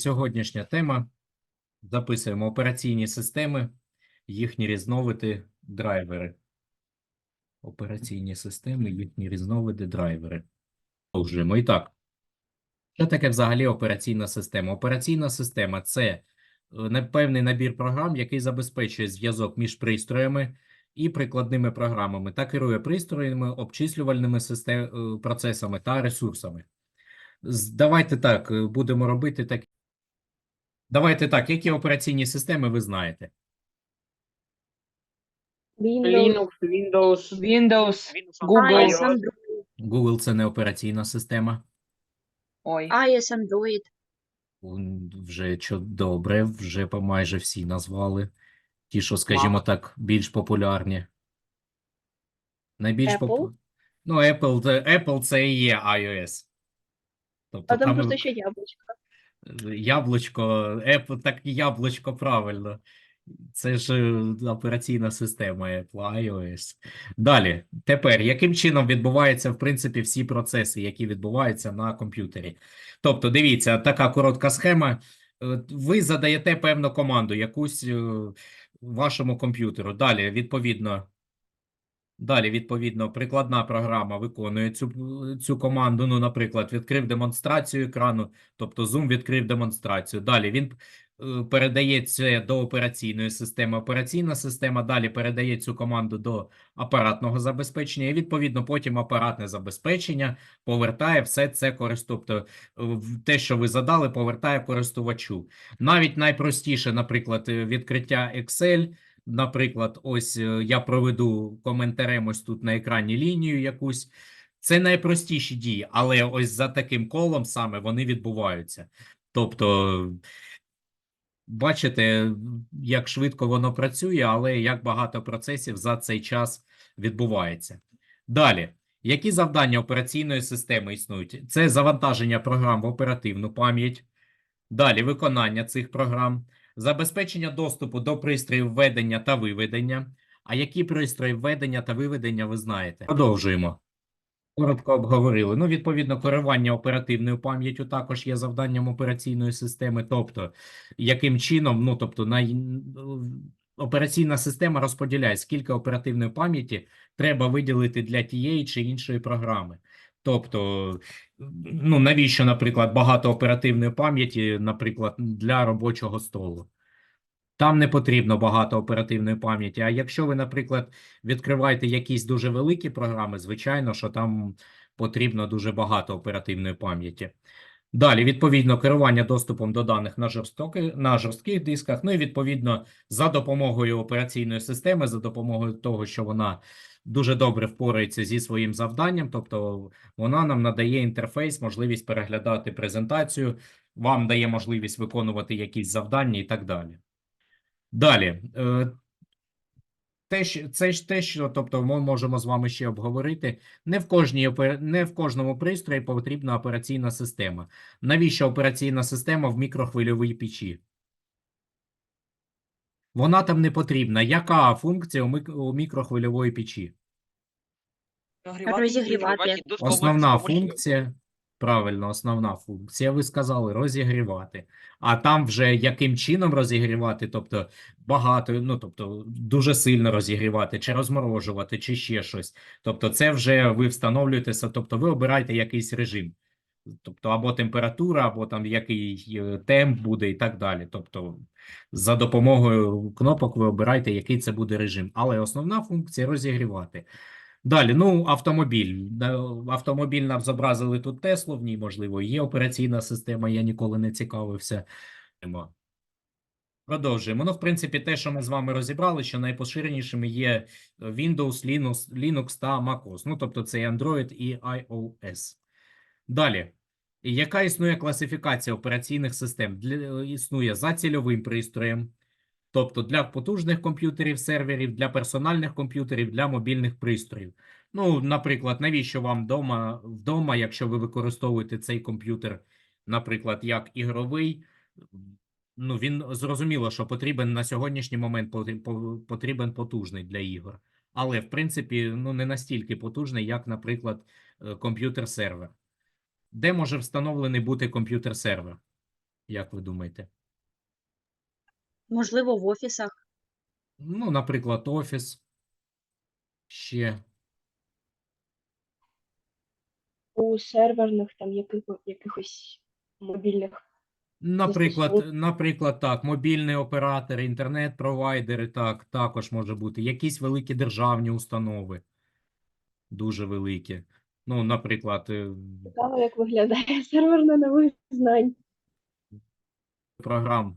Сьогоднішня тема. Записуємо операційні системи, їхні різновиди, драйвери. Операційні системи, їхні різновиди, драйвери. Продовжуємо. І так, що таке взагалі операційна система? Операційна система – це е, певний набір програм, який забезпечує зв'язок між пристроями і прикладними програмами та керує пристроями, обчислювальними систем... е, процесами та ресурсами. Давайте так, е, будемо робити так. Давайте так, які операційні системи ви знаєте? Linux, Windows, Windows, Google. iOS, iOS. Google – це не операційна система. ой, iOS, Android. М, Вже чо- добре, вже по- майже всі назвали. Ті, що, скажімо так, більш популярні. Найбільш Apple? попу... Ну, Apple, це- Apple це і є iOS. Тобто А там там просто ще яблучко. Яблучко, Apple, так яблучко, правильно. Це ж е, операційна система Apple, iOS. Далі, тепер, яким чином відбуваються, в принципі, всі процеси, які відбуваються на комп'ютері? Тобто, дивіться, така коротка схема. Е, Ви задаєте певну команду, якусь е, вашому комп'ютеру. Далі, відповідно, Далі, відповідно, прикладна програма виконує цю, цю команду. Ну, наприклад, відкрив демонстрацію екрану, тобто Zoom відкрив демонстрацію. Далі він е, передає це до операційної системи. Операційна система далі передає цю команду до апаратного забезпечення, і відповідно потім апаратне забезпечення повертає все це корист... тобто е, те, що ви задали, повертає користувачу. Навіть найпростіше, наприклад, е, відкриття Excel. Наприклад, ось е, я проведу коментарем ось тут на екрані лінію якусь. Це найпростіші дії, але ось за таким колом саме вони відбуваються. Тобто, бачите, як швидко воно працює, але як багато процесів за цей час відбувається. Далі, які завдання операційної системи існують? Це завантаження програм в оперативну пам'ять. Далі виконання цих програм, забезпечення доступу до пристроїв введення та виведення. А які пристрої введення та виведення ви знаєте? Продовжуємо. Коротко обговорили. Ну, відповідно, керування оперативною пам'яттю також є завданням операційної системи. Тобто, яким чином, ну тобто, най... операційна система розподіляє, скільки оперативної пам'яті треба виділити для тієї чи іншої програми. Тобто, ну навіщо, наприклад, багато оперативної пам'яті, наприклад, для робочого столу? Там не потрібно багато оперативної пам'яті. А якщо ви, наприклад, відкриваєте якісь дуже великі програми, звичайно, що там потрібно дуже багато оперативної пам'яті. Далі, відповідно, керування доступом до даних на, жорстоки, на жорстких дисках, ну і відповідно за допомогою операційної системи, за допомогою того, що вона дуже добре впорається зі своїм завданням, тобто вона нам надає інтерфейс, можливість переглядати презентацію, вам дає можливість виконувати якісь завдання і так далі. Далі, е, те, що, це ж те, що, тобто, ми можемо з вами ще обговорити. Не в кожній не в кожному пристрої потрібна операційна система. Навіщо операційна система в мікрохвильовій печі? Вона там не потрібна. Яка функція у, у мікрохвильової печі? Розігрівати. Основна функція, правильно, основна функція, ви сказали, розігрівати. А там вже яким чином розігрівати, тобто багато, ну тобто дуже сильно розігрівати, чи розморожувати, чи ще щось. Тобто, це вже ви встановлюєте, са- тобто ви обираєте якийсь режим. Тобто, або температура, або там який е, темп буде і так далі. Тобто, за допомогою кнопок ви обираєте, який це буде режим. Але основна функція розігрівати. Далі, ну, автомобіль. Автомобіль нам зобразили тут Теслу, в ній, можливо, є операційна система, я ніколи не цікавився. Продовжуємо. Ну, в принципі, те, що ми з вами розібрали, що найпоширенішими є е, Windows, Linux, Linux та MacOS. Ну, тобто це і Android і iOS. Далі. Яка існує класифікація операційних систем? Для, існує за цільовим пристроєм, тобто для потужних комп'ютерів, серверів, для персональних комп'ютерів, для мобільних пристроїв. Ну, наприклад, навіщо вам вдома, вдома, якщо ви використовуєте цей комп'ютер, наприклад, як ігровий, ну, він зрозуміло, що потрібен на сьогоднішній момент потрібен потужний для ігор. Але, в принципі, ну, не настільки потужний, як, наприклад, е, комп'ютер-сервер. Де може встановлений бути комп'ютер-сервер? Як ви думаєте? Можливо, в офісах. Ну, наприклад, офіс. Ще. у серверних там яких- якихось мобільних. Наприклад, наприклад, так, мобільний оператор, інтернет-провайдери, так, також може бути. Якісь великі державні установи. Дуже великі. Ну, наприклад, е, Цікаво, як виглядає серверна нових знань. програм,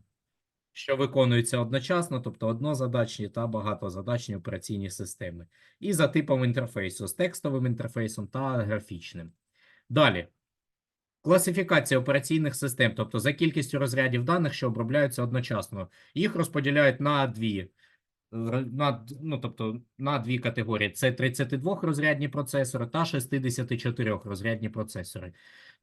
що виконуються одночасно, тобто однозадачні та багатозадачні операційні системи. І за типом інтерфейсу з текстовим інтерфейсом та графічним. Далі. Класифікація операційних систем, тобто за кількістю розрядів даних, що обробляються одночасно. Їх розподіляють на дві. р- На, ну, тобто на дві категорії: це 32-розрядні процесори та 64-розрядні процесори.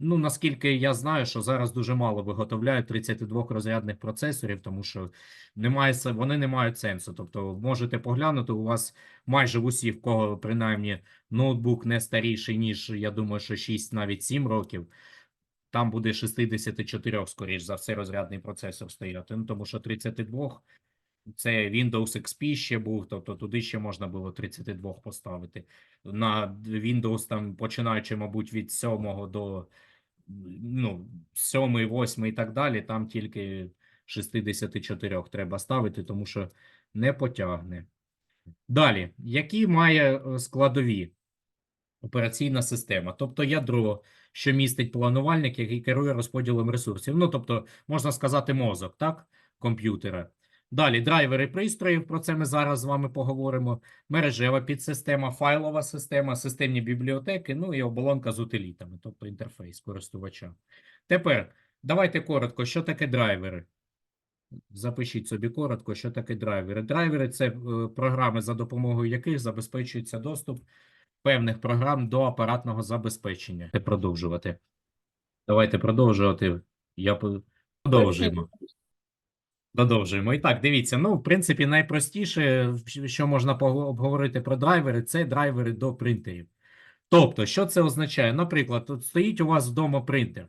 Ну, наскільки я знаю, що зараз дуже мало виготовляють 32-розрядних процесорів, тому що немає, вони не мають сенсу. Тобто, можете поглянути, у вас майже в усіх, в кого принаймні ноутбук не старіший, ніж, я думаю, що 6, навіть 7 років, там буде 64, скоріш за все, розрядний процесор стояти. Ну, тому що 32 це Windows XP ще був, тобто туди ще можна було 32 поставити. На Windows там, починаючи, мабуть, від 7 до ну, 7, 8 і так далі, там тільки 64 треба ставити, тому що не потягне. Далі, які має е, складові операційна система? Тобто ядро, що містить планувальник, який керує розподілом ресурсів. Ну, тобто, можна сказати, мозок, так, комп'ютера. Далі драйвери пристроїв, про це ми зараз з вами поговоримо. Мережева підсистема, файлова система, системні бібліотеки, ну і оболонка з утилітами, тобто інтерфейс користувача. Тепер давайте коротко, що таке драйвери? Запишіть собі коротко, що таке драйвери. Драйвери це е, програми, за допомогою яких забезпечується доступ певних програм до апаратного забезпечення. Продовжувати. Давайте продовжувати. Я продовжуємо. Продовжуємо. І так, дивіться, ну, в принципі, найпростіше, що можна обговорити про драйвери, це драйвери до принтерів. Тобто, що це означає? Наприклад, тут стоїть у вас вдома принтер.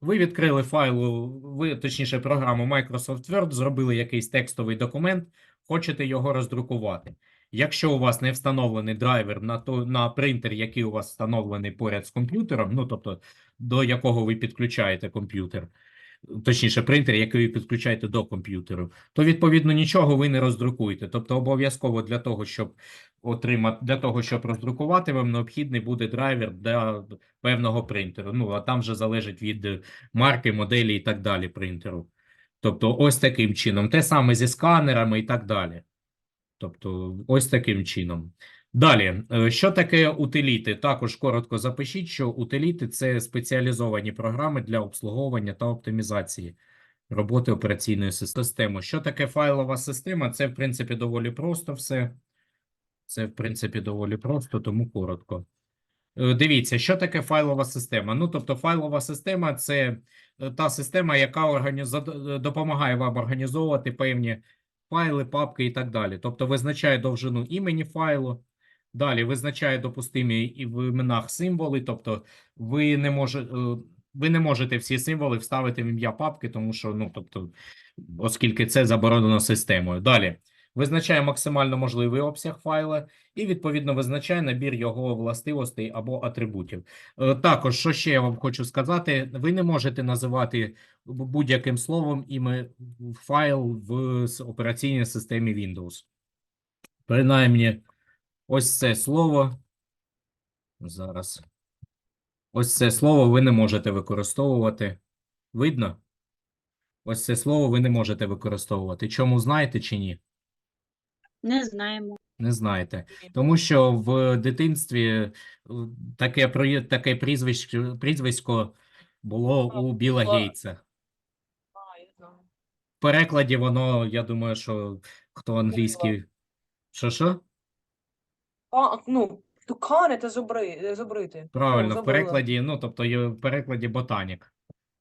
Ви відкрили файлу, ви, точніше, програму Microsoft Word, зробили якийсь текстовий документ, хочете його роздрукувати. Якщо у вас не встановлений драйвер на, то, на принтер, який у вас встановлений поряд з комп'ютером, ну, тобто, до якого ви підключаєте комп'ютер, точніше, принтер, який ви підключаєте до комп'ютеру, то відповідно нічого ви не роздрукуєте. Тобто, обов'язково для того, щоб отримати для того, щоб роздрукувати, вам необхідний буде драйвер для певного принтеру. Ну а там вже залежить від марки, моделі і так далі принтеру. Тобто, ось таким чином. Те саме зі сканерами і так далі. Тобто, ось таким чином. Далі, е, що таке утиліти? Також коротко запишіть, що утиліти це спеціалізовані програми для обслуговування та оптимізації роботи операційної системи. Що таке файлова система? Це, в принципі, доволі просто все. Це, в принципі, доволі просто, тому коротко. Е, Дивіться, що таке файлова система? Ну, тобто, файлова система це е, та система, яка організа- допомагає вам організовувати певні файли, папки і так далі. Тобто визначає довжину імені файлу, далі визначає допустимі і в іменах символи, тобто ви не може, е, ви не можете всі символи вставити в ім'я папки, тому що, ну, тобто, оскільки це заборонено системою. Далі визначає максимально можливий обсяг файла і, відповідно, визначає набір його властивостей або атрибутів. Е, Також, що ще я вам хочу сказати, ви не можете називати будь-яким словом іме файл в операційній системі Windows. Принаймні, ось це слово. Зараз. Ось це слово ви не можете використовувати. Видно? Ось це слово ви не можете використовувати. Чому знаєте чи ні? Не знаємо. Не знаєте. Тому що в дитинстві е, таке, таке прізвисько, прізвисько було у Біла. Гейтса. В перекладі воно, я думаю, що хто англійський. Що що? А, ну, тукани та зубри, зубрити. Правильно, в перекладі, ну тобто є в перекладі ботанік.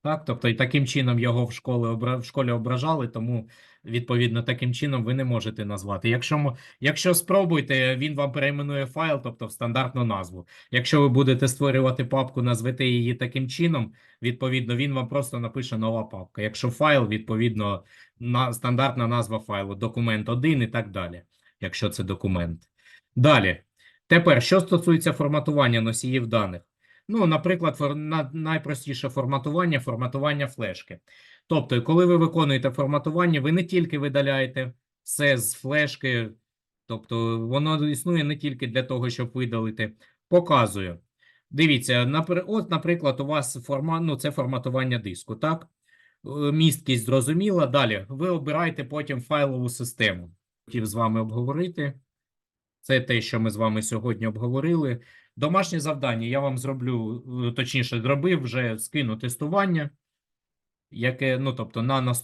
Так, тобто і таким чином його в школі, обра... в школі ображали, тому відповідно таким чином ви не можете назвати. Якщо, якщо спробуєте, він вам перейменує файл, тобто в стандартну назву. Якщо ви будете створювати папку, назвете її таким чином, відповідно, він вам просто напише нова папка. Якщо файл, відповідно, на стандартна назва файлу, документ 1 і так далі, якщо це документ. Далі. Тепер, що стосується форматування носіїв даних. Ну, наприклад, найпростіше форматування форматування флешки. Тобто, коли ви виконуєте форматування, ви не тільки видаляєте все з флешки, тобто воно існує не тільки для того, щоб видалити. Показую. Дивіться, от, наприклад, у вас форма... ну, це форматування диску, так? Е, Місткість зрозуміла. Далі ви обираєте потім файлову систему. Хотів з вами обговорити. Це те, що ми з вами сьогодні обговорили. Домашнє завдання я вам зроблю, е, точніше, зробив вже скину тестування, яке, ну, тобто на наступ